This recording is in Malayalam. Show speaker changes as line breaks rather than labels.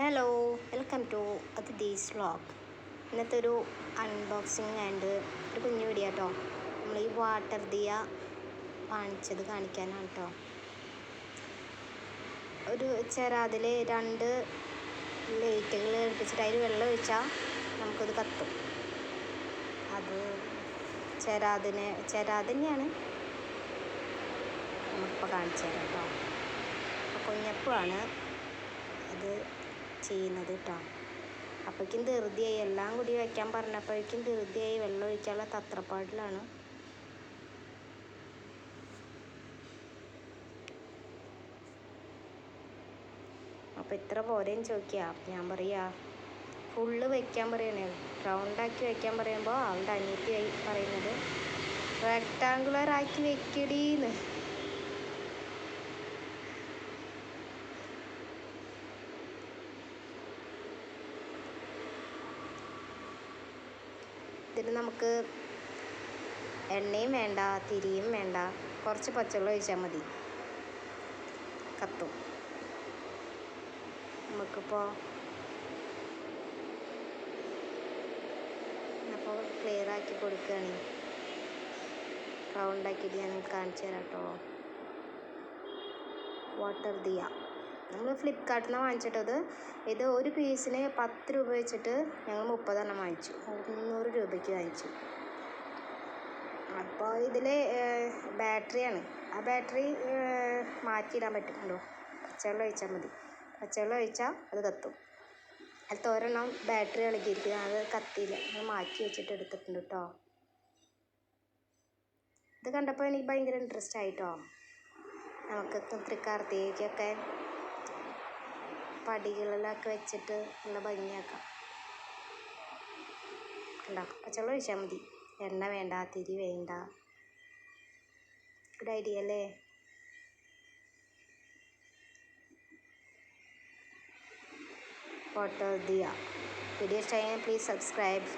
Hello welcome to Athithi's vlog ഇന്നത്തെ ഒരു അൺബോക്സിങ് ആൻഡ് ഒരു കുഞ്ഞു വീഡിയോ കേട്ടോ നമ്മൾ ഈ വാട്ടർ ദിയ വാങ്ങിച്ചത് കാണിക്കാനാണ് കേട്ടോ ഒരു ചെറാതിൽ രണ്ട് ലൈറ്റുകൾ എടുപ്പിച്ചിട്ട് അതിൽ വെള്ളം ഒഴിച്ചാൽ നമുക്കത് കത്തും. അത് ചെറാതിനെ ചെരാത് തന്നെയാണ് നമുക്കിപ്പോൾ കാണിച്ചു തരാം കേട്ടോ അപ്പോൾ കുഞ്ഞപ്പമാണ് അത് ചെയ്യുന്നത് കേട്ടോ അപ്പോഴേക്കും ധൃതിയായി. എല്ലാം കൂടി വയ്ക്കാൻ പറഞ്ഞപ്പോഴേക്കും ധൃതിയായി. വെള്ളം ഒഴിക്കാനുള്ള തത്രപ്പാടിലാണ്. അപ്പോൾ ഇത്ര പോരെയും ചോദിക്കുക ഞാൻ പറയാ ഫുള്ള് വയ്ക്കാൻ പറയണേ. റൗണ്ടാക്കി വയ്ക്കാൻ പറയുമ്പോൾ അവളുടെ അനിയത്തി പറയുന്നത്. റെക്ടാങ്കുലർ ആക്കി വെക്കടീന്ന്. ഇതിന് നമുക്ക് എണ്ണയും വേണ്ട തിരിയും വേണ്ട. കുറച്ച് പച്ചവെള്ളം ഒഴിച്ചാൽ മതി. കത്തും. നമുക്കിപ്പോൾ അപ്പോൾ ക്ലിയർ ആക്കി കൊടുക്കുകയാണ് റൗണ്ടാക്കിയിട്ട് ഞാൻ കാണിച്ചു തരാം കേട്ടോ വാട്ടർ ദിയ. നമ്മൾ ഫ്ലിപ്കാർട്ടിൽ നിന്ന് വാങ്ങിച്ചിട്ടത്. ഇത് ഒരു പീസിന് പത്ത് രൂപ വെച്ചിട്ട് ഞങ്ങൾ മുപ്പതെണ്ണം വാങ്ങിച്ചു. മുന്നൂറ് രൂപയ്ക്ക് വാങ്ങിച്ചു. അപ്പോൾ ഇതിൽ ബാറ്ററിയാണ്. ആ ബാറ്ററി മാറ്റിയിടാൻ പറ്റുമല്ലോ പച്ചവെള്ളം ഒഴിച്ചാൽ മതി. പച്ചവെള്ളം ഒഴിച്ചാൽ അത് കത്തും. അതിൽ ഒരെണ്ണം ബാറ്ററി ഇളകിയിരിക്കും അത് കത്തിയില്ല. അത് മാറ്റി വെച്ചിട്ട് എടുത്തിട്ടുണ്ട് കേട്ടോ ഇത് കണ്ടപ്പോൾ എനിക്ക് ഭയങ്കര ഇൻട്രസ്റ്റ് ആയിട്ടോ നമുക്ക് തൃക്കാർത്തികയ്ക്കൊക്കെ പടികളിലൊക്കെ വെച്ചിട്ട് നല്ല ഭംഗിയാക്കാം. കണ്ടോ? പച്ചവെള്ളം ഒഴിച്ചാൽ മതി. എണ്ണ വേണ്ട തിരി വേണ്ട. ഗുഡ് ഐഡിയ അല്ലേ? ഫോട്ടോ ദിയ വീഡിയോ ഇഷ്ടമായി പ്ലീസ് സബ്സ്ക്രൈബ്